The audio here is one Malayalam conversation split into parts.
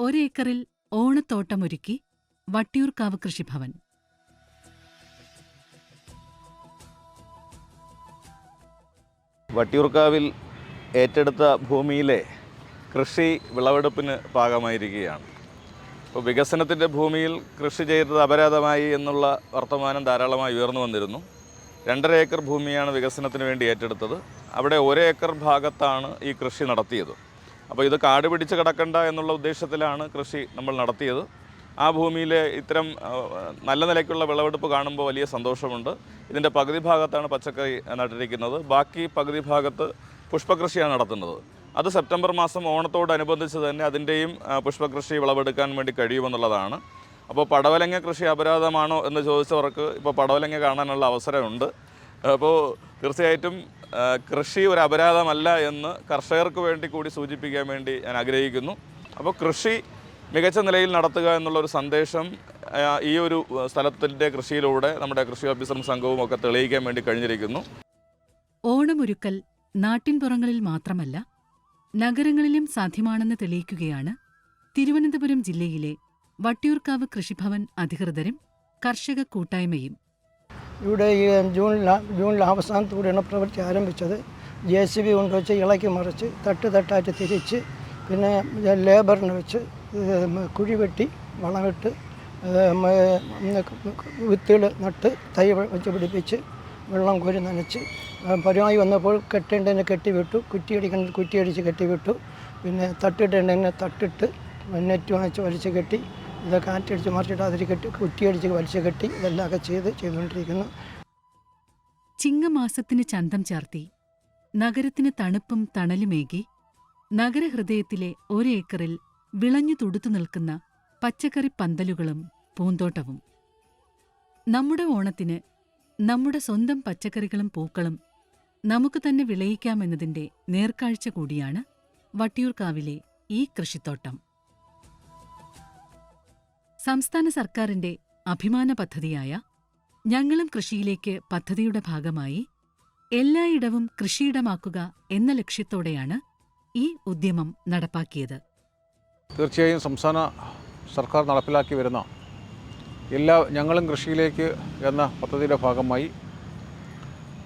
ഒരേക്കറിൽ ഓണത്തോട്ടമൊരുക്കി വട്ടിയൂർക്കാവ് കൃഷിഭവൻ. വട്ടിയൂർക്കാവിൽ ഏറ്റെടുത്ത ഭൂമിയിലെ കൃഷി വിളവെടുപ്പിന് പാകമായിരിക്കുകയാണ്. ഇപ്പോൾ വികസനത്തിന്റെ ഭൂമിയിൽ കൃഷി ചെയ്തത് അപരാധമായി എന്നുള്ള വർത്തമാനം ധാരാളമായി ഉയർന്നു വന്നിരുന്നു. രണ്ടര ഏക്കർ ഭൂമിയാണ് വികസനത്തിന് വേണ്ടി ഏറ്റെടുത്തത്. അവിടെ ഒരേക്കർ ഭാഗത്താണ് ഈ കൃഷി നടത്തിയത്. അപ്പോൾ ഇത് കാട് പിടിച്ച് കിടക്കണ്ട എന്നുള്ള ഉദ്ദേശത്തിലാണ് കൃഷി നമ്മൾ നടത്തിയത്. ആ ഭൂമിയിലെ ഇത്തരം നല്ല നിലയ്ക്കുള്ള വിളവെടുപ്പ് കാണുമ്പോൾ വലിയ സന്തോഷമുണ്ട്. ഇതിന്റെ പകുതി ഭാഗത്താണ് പച്ചക്കറി നട്ടിരിക്കുന്നത്. ബാക്കി പകുതി ഭാഗത്ത് പുഷ്പകൃഷിയാണ് നടത്തുന്നത്. അത് സെപ്റ്റംബർ മാസം ഓണത്തോടനുബന്ധിച്ച് തന്നെ അതിന്റെയും പുഷ്പകൃഷി വിളവെടുക്കാൻ വേണ്ടി കഴിയുമെന്നുള്ളതാണ്. അപ്പോൾ പടവലങ്ങ കൃഷി അപരാധമാണോ എന്ന് ചോദിച്ചവർക്ക് ഇപ്പോൾ പടവലങ്ങ കാണാനുള്ള അവസരമുണ്ട്. അപ്പോൾ തീർച്ചയായിട്ടും കൃഷി ഒരു അപരാധമല്ല എന്ന് കർഷകർക്ക് വേണ്ടി കൂടി സൂചിപ്പിക്കാൻ വേണ്ടി ഞാൻ ആഗ്രഹിക്കുന്നു. അപ്പോൾ കൃഷി മികച്ച നിലയിൽ നടത്തുക എന്നുള്ളൊരു സന്ദേശം ഈ ഒരു സ്ഥലത്തിന്റെ കൃഷിയിലൂടെ നമ്മുടെ കൃഷി ഓഫീസറും സംഘവും ഒക്കെ തെളിയിക്കാൻ വേണ്ടി കഴിഞ്ഞിരിക്കുന്നു. ഓണമൊരുക്കൽ നാട്ടിൻപുറങ്ങളിൽ മാത്രമല്ല നഗരങ്ങളിലും സാധ്യമാണെന്ന് തെളിയിക്കുകയാണ് തിരുവനന്തപുരം ജില്ലയിലെ വട്ടിയൂർക്കാവ് കൃഷിഭവൻ അധികൃതരും കർഷക കൂട്ടായ്മയും. ഇവിടെ ഈ ജൂണിൽ ജൂണിൽ അവസാനത്തോടെയാണ് പ്രവൃത്തി ആരംഭിച്ചത്. ജെ സി ബി കൊണ്ട് വെച്ച് ഇളക്കി മറിച്ച് തട്ട് തട്ടായിട്ട് തിരിച്ച് പിന്നെ ലേബറിന് വെച്ച് കുഴി വെട്ടി വളമിട്ട് വിത്തുകൾ നട്ട് തൈ വെച്ച് പിടിപ്പിച്ച് വെള്ളം കോരി നനച്ച് പരമായി വന്നപ്പോൾ കെട്ടേണ്ടതിനെ കെട്ടിവിട്ടു കുറ്റിയടിക്കേണ്ടത് കുറ്റിയടിച്ച് കെട്ടിവിട്ടു പിന്നെ തട്ടിട്ടേണ്ടതിനെ തട്ടിട്ട് നെറ്റ് വാങ്ങിച്ച് വലിച്ച് കെട്ടി ഇത് കാറ്റടിച്ച് മറിച്ചിട്ട് അതിൽ കെട്ടി കുറ്റിയടിച്ച് വലിച്ചു കെട്ടി ഇതെല്ലാമൊക്കെ ചെയ്ത് ചെയ്തുകൊണ്ടിരിക്കുന്നു. ചിങ്ങമാസത്തിന് ചന്തം ചാർത്തി. നഗരത്തിന് തണുപ്പും തണലുമേകി നഗരഹൃദയത്തിലെ ഒരേക്കറിൽ വിളഞ്ഞു തുടുത്തു നിൽക്കുന്ന പച്ചക്കറി പന്തലുകളും പൂന്തോട്ടവും. നമ്മുടെ ഓണത്തിന് നമ്മുടെ സ്വന്തം പച്ചക്കറികളും പൂക്കളും നമുക്ക് തന്നെ വിളയിക്കാമെന്നതിന്റെ നേർക്കാഴ്ച കൂടിയാണ് വട്ടിയൂർക്കാവിലെ ഈ കൃഷിത്തോട്ടം. സംസ്ഥാന സർക്കാരിന്റെ അഭിമാന പദ്ധതിയായ ഞങ്ങളും കൃഷിയിലേക്ക് പദ്ധതിയുടെ ഭാഗമായി എല്ലായിടവും കൃഷിയിടമാക്കുക എന്ന ലക്ഷ്യത്തോടെയാണ് ഈ ഉദ്യമം നടപ്പാക്കിയത്. തീർച്ചയായും സംസ്ഥാന സർക്കാർ നടപ്പിലാക്കി വരുന്ന എല്ലാ ഞങ്ങളും കൃഷിയിലേക്ക് എന്ന പദ്ധതിയുടെ ഭാഗമായി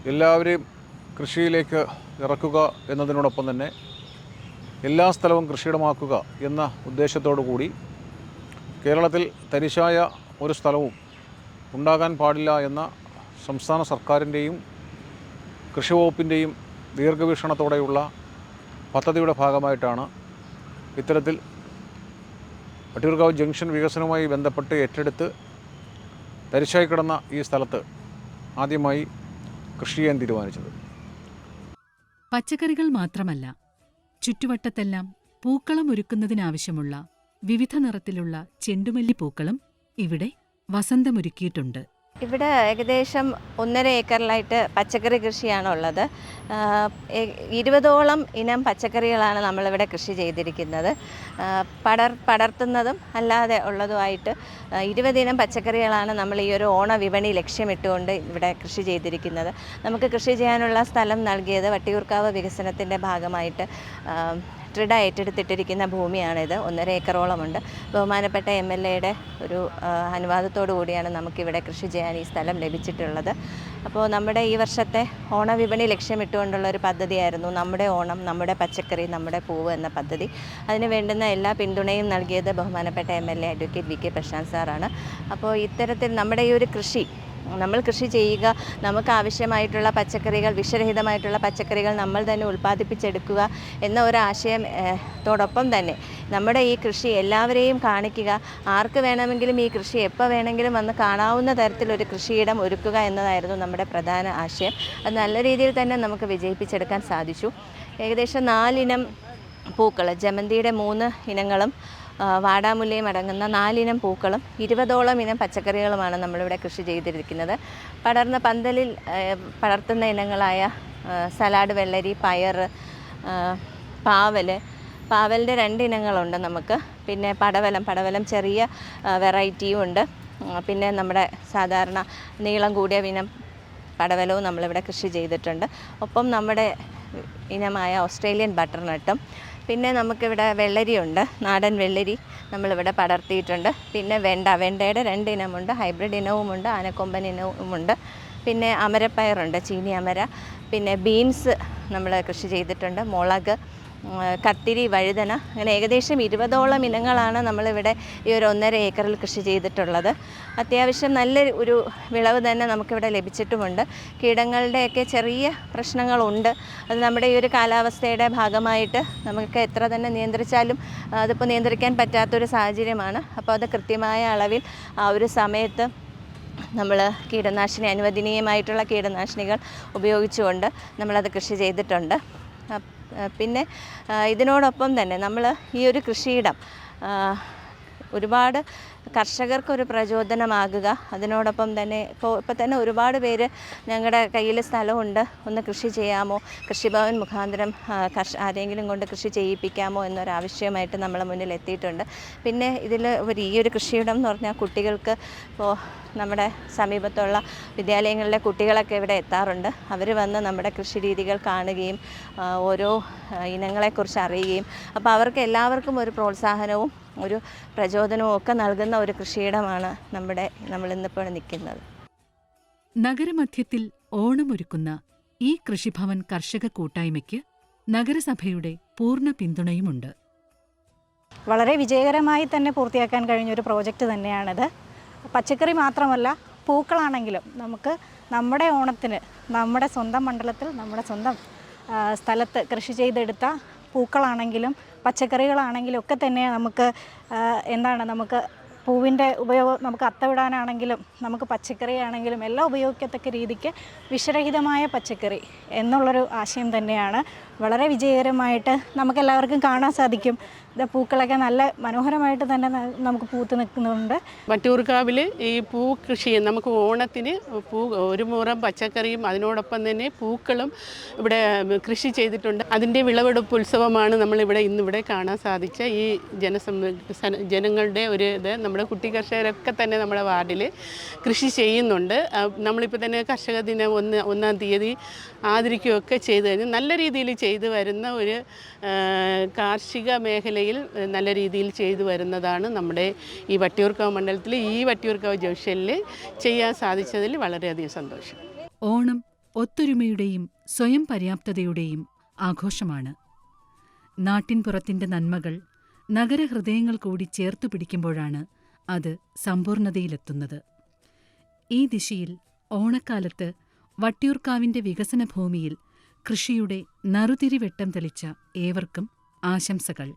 എല്ലാവരെയും കൃഷിയിലേക്ക് ഇറക്കുക എന്നതിനോടൊപ്പം തന്നെ എല്ലാ സ്ഥലവും കൃഷിയിടമാക്കുക എന്ന ഉദ്ദേശത്തോടു കൂടി കേരളത്തിൽ തരിശായ ഒരു സ്ഥലവും ഉണ്ടാകാൻ പാടില്ല എന്ന സംസ്ഥാന സർക്കാരിന്റെയും കൃഷി വകുപ്പിന്റെയും ദീർഘവീക്ഷണത്തോടെയുള്ള പദ്ധതിയുടെ ഭാഗമായിട്ടാണ് ഇത്തരത്തിൽ വട്ടിയൂർക്കാവ് ജംഗ്ഷൻ വികസനവുമായി ബന്ധപ്പെട്ട് ഏറ്റെടുത്ത് തരിശായി കിടന്ന ഈ സ്ഥലത്ത് ആദ്യമായി കൃഷി ചെയ്യാൻ തീരുമാനിച്ചത്. പച്ചക്കറികൾ മാത്രമല്ല ചുറ്റുവട്ടത്തെല്ലാം പൂക്കളം ഒരുക്കുന്നതിനാവശ്യമുള്ള വിവിധ നിറത്തിലുള്ള ചെണ്ടുമല്ലി പൂക്കളും ഇവിടെ വസന്തമൊരുക്കിയിട്ടുണ്ട്. ഇവിടെ ഏകദേശം ഒന്നര ഏക്കറിലായിട്ട് പച്ചക്കറി കൃഷിയാണ് ഉള്ളത് ഇരുപതോളം ഇനം പച്ചക്കറികളാണ് നമ്മളിവിടെ കൃഷി ചെയ്തിരിക്കുന്നത്. പടർ പടർത്തുന്നതും അല്ലാതെ ഉള്ളതുമായിട്ട് ഇരുപതിനം പച്ചക്കറികളാണ് നമ്മൾ ഈ ഒരു ഓണ വിപണി ലക്ഷ്യമിട്ടുകൊണ്ട് ഇവിടെ കൃഷി ചെയ്തിരിക്കുന്നത്. നമുക്ക് കൃഷി ചെയ്യാനുള്ള സ്ഥലം നൽകിയത് വട്ടിയൂർക്കാവ് വികസനത്തിന്റെ ഭാഗമായിട്ട് ട്രിഡ ഏറ്റെടുത്തിട്ടിരിക്കുന്ന ഭൂമിയാണിത്. ഒന്നര ഏക്കറോളമുണ്ട്. ബഹുമാനപ്പെട്ട എം എൽ എയുടെ ഒരു അനുവാദത്തോടു കൂടിയാണ് നമുക്കിവിടെ കൃഷി ചെയ്യാൻ ഈ സ്ഥലം ലഭിച്ചിട്ടുള്ളത്. അപ്പോൾ നമ്മുടെ ഈ വർഷത്തെ ഓണവിപണി ലക്ഷ്യമിട്ടുകൊണ്ടുള്ള ഒരു പദ്ധതിയായിരുന്നു നമ്മുടെ ഓണം നമ്മുടെ പച്ചക്കറി നമ്മുടെ പൂവ് എന്ന പദ്ധതി. അതിന് വേണ്ടുന്ന എല്ലാ പിന്തുണയും നൽകിയത് ബഹുമാനപ്പെട്ട M L A advocate V K Prashanth സാറാണ്. അപ്പോൾ ഇത്തരത്തിൽ നമ്മുടെ ഈ ഒരു കൃഷി നമ്മൾ കൃഷി ചെയ്യുക നമുക്ക് ആവശ്യമായിട്ടുള്ള പച്ചക്കറികൾ വിഷരഹിതമായിട്ടുള്ള പച്ചക്കറികൾ നമ്മൾ തന്നെ ഉൽപ്പാദിപ്പിച്ചെടുക്കുക എന്ന ഒരു ആശയം ഏഹ്, തോടൊപ്പം തന്നെ. നമ്മുടെ ഈ കൃഷി എല്ലാവരെയും കാണിക്കുക ആർക്ക് വേണമെങ്കിലും ഈ കൃഷി എപ്പോൾ വേണമെങ്കിലും വന്ന് കാണാവുന്ന തരത്തിലൊരു കൃഷിയിടം ഒരുക്കുക എന്നതായിരുന്നു നമ്മുടെ പ്രധാന ആശയം. അത് നല്ല രീതിയിൽ തന്നെ നമുക്ക് വിജയിപ്പിച്ചെടുക്കാൻ സാധിച്ചു. ഏകദേശം നാലിനം പൂക്കൾ ജമന്തിയുടെ മൂന്ന് ഇനങ്ങളും വാടാമുല്ലയും അടങ്ങുന്ന നാലിനം പൂക്കളും ഇരുപതോളം ഇനം പച്ചക്കറികളുമാണ് നമ്മളിവിടെ കൃഷി ചെയ്തിരിക്കുന്നത്. പടർന്ന പന്തലിൽ പടർത്തുന്ന ഇനങ്ങളായ സലാഡ് വെള്ളരി പയർ പാവൽ പാവലിന്റെ രണ്ട് ഇനങ്ങളുണ്ട് നമുക്ക്. പിന്നെ പടവലം പടവലം ചെറിയ വെറൈറ്റിയും ഉണ്ട്. പിന്നെ നമ്മുടെ സാധാരണ നീളം കൂടിയ ഇനം പടവലവും നമ്മളിവിടെ കൃഷി ചെയ്തിട്ടുണ്ട്. ഒപ്പം നമ്മുടെ ഇനമായ ഓസ്ട്രേലിയൻ ബട്ടർനട്ടും പിന്നെ നമുക്കിവിടെ വെള്ളരിയുണ്ട്. നാടൻ വെള്ളരി നമ്മളിവിടെ പടർത്തിയിട്ടുണ്ട്. പിന്നെ വെണ്ട വെണ്ടയുടെ രണ്ട് ഇനമുണ്ട്. ഹൈബ്രിഡ് ഇനവുമുണ്ട്. ആനക്കൊമ്പൻ ഇനവുമുണ്ട്. പിന്നെ അമരപ്പയറുണ്ട് ചീനി അമര. പിന്നെ ബീൻസ് നമ്മൾ കൃഷി ചെയ്തിട്ടുണ്ട്. മുളക് കത്തിരി വഴുതന അങ്ങനെ ഏകദേശം ഇരുപതോളം ഇനങ്ങളാണ് നമ്മളിവിടെ ഈ ഒരു ഒന്നര ഏക്കറിൽ കൃഷി ചെയ്തിട്ടുള്ളത്. അത്യാവശ്യം നല്ല ഒരു വിളവ് തന്നെ നമുക്കിവിടെ ലഭിച്ചിട്ടുമുണ്ട്. കീടങ്ങളുടെയൊക്കെ ചെറിയ പ്രശ്നങ്ങളുണ്ട്. അത് നമ്മുടെ ഈ ഒരു കാലാവസ്ഥയുടെ ഭാഗമായിട്ട് നമുക്ക് എത്ര തന്നെ നിയന്ത്രിച്ചാലും അതിപ്പോൾ നിയന്ത്രിക്കാൻ പറ്റാത്തൊരു സാഹചര്യമാണ്. അപ്പോൾ അത് കൃത്യമായ അളവിൽ ആ ഒരു സമയത്ത് നമ്മൾ കീടനാശിനി അനുവദനീയമായിട്ടുള്ള കീടനാശിനികൾ ഉപയോഗിച്ചുകൊണ്ട് നമ്മളത് കൃഷി ചെയ്തിട്ടുണ്ട്. പിന്നെ ഇതിനോടൊപ്പം തന്നെ നമ്മൾ ഈ ഒരു കൃഷിയിടം ഒരുപാട് കർഷകർക്കൊരു പ്രചോദനമാകുക. അതിനോടൊപ്പം തന്നെ ഇപ്പോൾ ഇപ്പോൾ തന്നെ ഒരുപാട് പേര് ഞങ്ങളുടെ കയ്യിൽ സ്ഥലമുണ്ട്. ഒന്ന് കൃഷി ചെയ്യാമോ? കൃഷിഭവൻ മുഖാന്തരം കർഷ ആരെങ്കിലും കൊണ്ട് കൃഷി ചെയ്യിപ്പിക്കാമോ എന്നൊരാവശ്യമായിട്ട് നമ്മളെ മുന്നിൽ എത്തിയിട്ടുണ്ട്. പിന്നെ ഇതിൽ ഒരു ഈ ഒരു കൃഷിയിടം എന്ന് പറഞ്ഞാൽ കുട്ടികൾക്ക് ഇപ്പോൾ നമ്മുടെ സമീപത്തുള്ള വിദ്യാലയങ്ങളിലെ കുട്ടികളൊക്കെ ഇവിടെ എത്താറുണ്ട്. അവർ വന്ന് നമ്മുടെ കൃഷി രീതികൾ കാണുകയും ഓരോ ഇനങ്ങളെക്കുറിച്ച് അറിയുകയും അപ്പോൾ അവർക്ക് എല്ലാവർക്കും ഒരു പ്രോത്സാഹനവും ഒരു പ്രചോദനവും ഒക്കെ നൽകുന്ന ഒരു കൃഷിയിടമാണ് നമ്മുടെ നമ്മളിന്നിപ്പോൾ നിൽക്കുന്നത്. നഗരമധ്യത്തിൽ ഓണമൊരുക്കുന്ന ഈ കൃഷിഭവൻ കർഷക കൂട്ടായ്മയ്ക്ക് നഗരസഭയുടെ പൂർണ പിന്തുണയുമുണ്ട്. വളരെ വിജയകരമായി തന്നെ പൂർത്തിയാക്കാൻ കഴിഞ്ഞ ഒരു പ്രോജക്റ്റ് തന്നെയാണിത്. പച്ചക്കറി മാത്രമല്ല പൂക്കളാണെങ്കിലും നമുക്ക് നമ്മുടെ ഓണത്തിന് നമ്മുടെ സ്വന്തം മണ്ഡലത്തിൽ നമ്മുടെ സ്വന്തം സ്ഥലത്ത് കൃഷി ചെയ്തെടുത്ത പൂക്കളാണെങ്കിലും പച്ചക്കറികളാണെങ്കിലും ഒക്കെ തന്നെ നമുക്ക് എന്താണ് നമുക്ക് പൂവിന്റെ ഉപയോഗം നമുക്ക് അത്തവിടാനാണെങ്കിലും നമുക്ക് പച്ചക്കറി ആണെങ്കിലും എല്ലാം ഉപയോഗിക്കത്തക്ക രീതിക്ക് വിഷരഹിതമായ പച്ചക്കറി എന്നുള്ളൊരു ആശയം തന്നെയാണ് വളരെ വിജയകരമായിട്ട് നമുക്കെല്ലാവർക്കും കാണാൻ സാധിക്കും. ഇത് പൂക്കളൊക്കെ നല്ല മനോഹരമായിട്ട് തന്നെ നമുക്ക് പൂത്ത് നിൽക്കുന്നുണ്ട്. വട്ടിയൂർക്കാവിൽ ഈ പൂ കൃഷി നമുക്ക് ഓണത്തിന് പൂ ഒരു മുറം പച്ചക്കറിയും അതിനോടൊപ്പം തന്നെ പൂക്കളും ഇവിടെ കൃഷി ചെയ്തിട്ടുണ്ട്. അതിന്റെ വിളവെടുപ്പ് ഉത്സവമാണ് നമ്മളിവിടെ ഇന്നിവിടെ കാണാൻ സാധിച്ച ഈ ജനസം ജനങ്ങളുടെ ഒരു ഇത്. നമ്മുടെ കുട്ടി കർഷകരൊക്കെ തന്നെ നമ്മുടെ വാർഡിൽ കൃഷി ചെയ്യുന്നുണ്ട്. നമ്മളിപ്പോൾ തന്നെ കർഷക ദിനം ഒന്ന് ഒന്നാം തീയതി ആദരിക്കുകയൊക്കെ ചെയ്ത് കഴിഞ്ഞ് നല്ല രീതിയിൽ ചെയ്തു വരുന്ന ഒരു കാർഷിക മേഖലയിൽ നല്ല രീതിയിൽ ചെയ്തു വരുന്നതാണ് നമ്മുടെ ഈ വട്ടിയൂർക്കാവ് മണ്ഡലത്തിൽ ഈ വട്ടിയൂർക്കാവ് ജംഗ്ഷനിൽ ചെയ്യാൻ സാധിച്ചതിൽ വളരെയധികം സന്തോഷം. ഓണം ഒത്തൊരുമയുടെയും സ്വയം പര്യാപ്തതയുടെയും ആഘോഷമാണ്. നാട്ടിൻപുറത്തിന്റെ നന്മകൾ നഗരഹൃദയങ്ങൾ കൂടി ചേർത്തു പിടിക്കുമ്പോഴാണ് അത് സമ്പൂർണതയിലെത്തുന്നത് ഈ ദിശയിൽ ഓണക്കാലത്ത് വട്ടിയൂർക്കാവിന്റെ വികസന ഭൂമിയിൽ കൃഷിയുടെ നറുതിരിവെട്ടം തെളിച്ച ഏവർക്കും ആശംസകൾ